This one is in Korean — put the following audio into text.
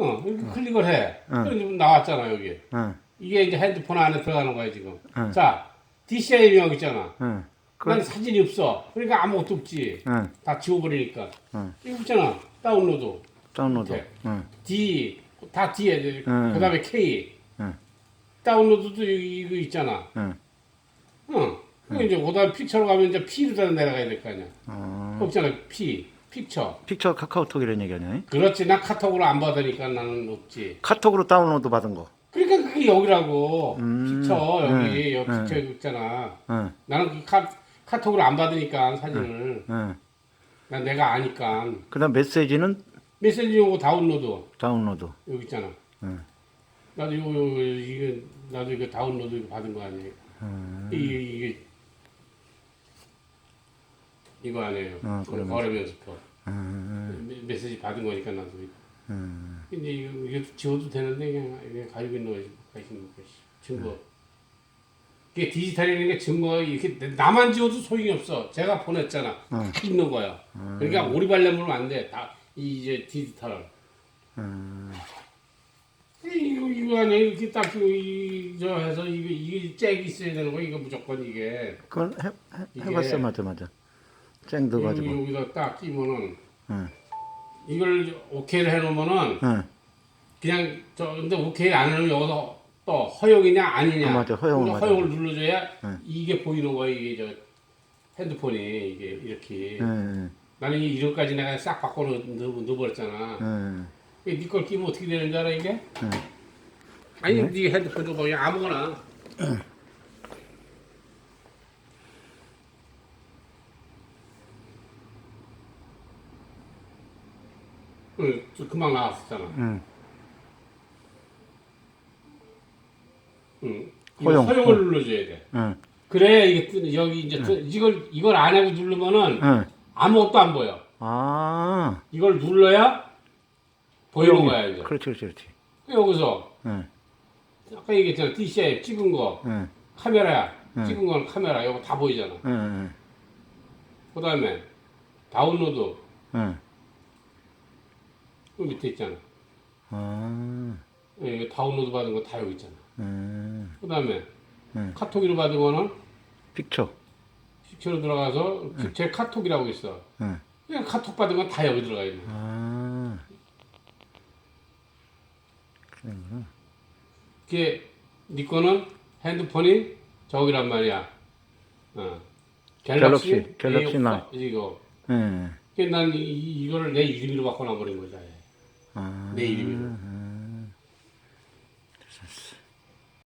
어, 이렇게 클릭을 해. 응. 그럼 나왔잖아, 여기. 응, 이게 이제 핸드폰 안에 들어가는 거야, 지금. 응. 자, DCI 명 있잖아. 응, 난 그, 사진이 없어. 그러니까 아무것도 없지. 응, 다 지워버리니까. 응. 이거 있잖아. 다운로드. 다운로드. 밑에. 응, D, 다 D에, 응. 그 다음에 K. 응. 다운로드도 이- 이거 있잖아. 응. 응. 그 이제 그 다음에 픽처로 가면 이제 P로 다 내려가야 될 거 아니야. 어, 없잖아, P. 픽처. 픽처 카카오톡 이런 얘기 아니야? 그렇지. 나 카톡으로 안 받으니까 나는 없지. 카톡으로 다운로드 받은 거. 그러니까 그게 여기라고. 음, 픽처, 여기, 응, 여기 응. 픽처 여기 있잖아. 응, 나는 그 카, 카톡으로 안 받으니까 사진을. 응. 난 내가 아니까. 그 다음 메시지는 메시지 오고 다운로드. 다운로드. 여기 있잖아. 응. 나도 이거, 이거, 이게, 나도 이거 다운로드 이거 받은 거 아니에요. 음, 이게, 이게, 이거 아니에요. 어, 그러면- 거래 연습표. 음, 메- 메시지 받은 거니까 나도. 이거. 음, 근데 이거, 이거 지워도 되는데 그냥, 그냥 가지고 있는 거지. 가지고 있는 거지. 증거. 이게 디지털이라는 게 증거 이렇게 나만 지워도 소용이 없어. 제가 보냈잖아. 응. 다 있는 거야. 그러니까 오리발레면 안 돼. 다 이제 디지털. 음, 이거 이거 아니야 이렇게 딱 이저 해서 이거 이게 잭이 있어야 되는 거 이거 무조건 이게 그건 해, 해, 해봤어, 맞아, 맞아. 쨍 여기, 넣어가지고. 여기다 딱 끼면은 응, 이걸 오케이를 해놓으면은 응, 그냥 저 근데 오케이 안 하면 여기서 또 허용이냐 아니냐 아, 맞아. 허용을 근데 맞아. 허용을 눌러줘야 응. 이게 보이는 거야 이게 저 핸드폰이 이게 이렇게 응, 나는 이 이름까지 내가 싹 바꿔 넣, 넣어버렸잖아 응, 니걸 끼면 어떻게 되는 줄 알아 이게? 응. 아니 네 핸드폰 좀 그냥 아무거나 응, 저 금방 나왔었잖아. 응. 응. 허용. 허용. 허용을 눌러줘야 돼. 응, 그래 이게 뜨- 여기 이제 뜨- 이걸 이걸 안 하고 누르면은 응. 아무것도 안 보여. 아, 이걸 눌러야 보이는. 거야 이제. 그렇지, 그렇지, 그렇지. 여기서 응, 아까 얘기했잖아 DCI 찍은 거 응, 카메라야 응. 찍은 건 카메라 이거 다 보이잖아. 응, 응, 그다음에 다운로드 응. 그 밑에 있잖아. 아, 예, 다운로드 받은 거 다 여기 있잖아. 음, 그 다음에 응. 카톡으로 받은 거는 픽처. 픽처로 들어가서 제 카톡이라고 있어. 응. 그냥 카톡 받은 건 다 여기 들어가 있는. 거야. 아, 그런구나. 그게 네 거는 핸드폰이 저기란 말이야. 어. 갤럭시, 갤럭시 나인. 이거. 응. 그난 이, 이거를 내 이름으로 바꿔놔 버린 거지. 아예. 아, 내 이름으로. 응,